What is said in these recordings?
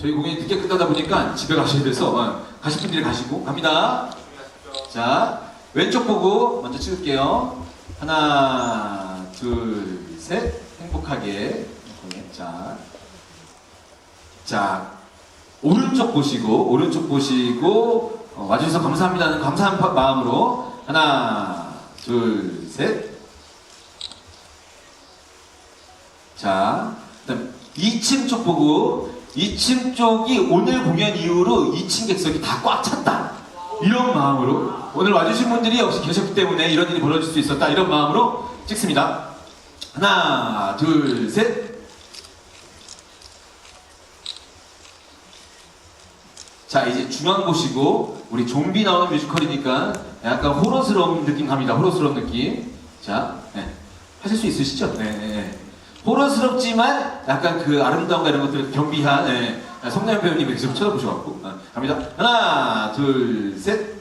저희 공연이 늦게 끝나다 보니까 집에 가셔야 돼서 어, 가실 분들이 가시고 갑니다. 자, 왼쪽 보고 먼저 찍을게요. 하나, 둘, 셋. 행복하게. 자, 자, 오른쪽 보시고, 오른쪽 보시고, 어, 와주셔서 감사합니다는 감사한 파- 마음으로. 하나, 둘, 셋. 자, 그다음 2층 쪽 보고 2층 쪽이 오늘 공연 이후로 2층 객석이 다 꽉 찼다. 이런 마음으로 오늘 와주신 분들이 역시 계셨기 때문에 이런 일이 벌어질 수 있었다. 이런 마음으로 찍습니다. 하나, 둘, 셋. 자, 이제 중앙 보시고 우리 좀비 나오는 뮤지컬이니까 약간 호러스러운 느낌 갑니다. 호러스러운 느낌. 자, 네. 하실 수 있으시죠? 네, 네. 네. 호러스럽지만 약간 그 아름다움과 이런 것들 경비한 네. 성나연 배우님 계속 쳐다보셔갖고 아, 갑니다. 하나, 둘, 셋.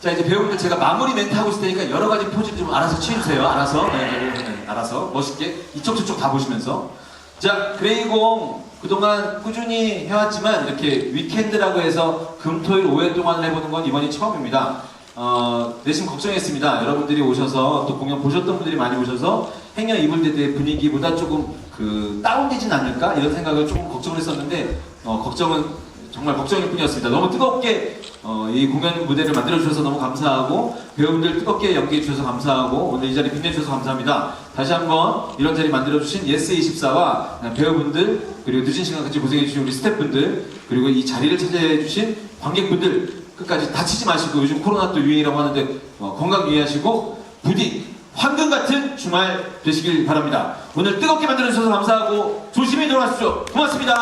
자 이제 배우분들 제가 마무리 멘트 하고 있을 테니까 여러 가지 포즈 좀 알아서 취해주세요. 알아서, 네, 네, 네, 네. 알아서 멋있게 이쪽 저쪽 다 보시면서 자 그레이공 그동안 꾸준히 해왔지만 이렇게 위켄드라고 해서 금토일 5회 동안 해보는 건 이번이 처음입니다. 어, 내심 걱정했습니다. 여러분들이 오셔서 또 공연 보셨던 분들이 많이 오셔서 행여 이불 대대 분위기보다 조금 그 다운되진 않을까 이런 생각을 조금 걱정을 했었는데 어, 걱정은 정말 걱정일 뿐이었습니다. 너무 뜨겁게 어, 이 공연 무대를 만들어 주셔서 너무 감사하고 배우분들 뜨겁게 연기해 주셔서 감사하고 오늘 이 자리 빛내 주셔서 감사합니다. 다시 한번 이런 자리 만들어 주신 예스 24와 배우분들 그리고 늦은 시간까지 고생해 주신 우리 스태프분들 그리고 이 자리를 차지해 주신 관객분들 끝까지 다치지 마시고 요즘 코로나 또 유행이라고 하는데 어, 건강 유의하시고 부디 황금 같은 주말 되시길 바랍니다. 오늘 뜨겁게 만들어 주셔서 감사하고 조심히 돌아가십시오. 고맙습니다.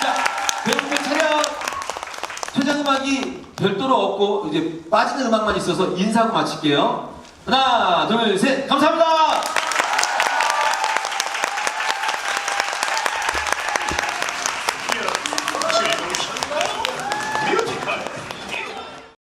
자, 배우분들 차렷. 퇴장 음악이 별도로 없고 이제 빠지는 음악만 있어서 인사하고 마칠게요. 하나, 둘, 셋. 감사합니다.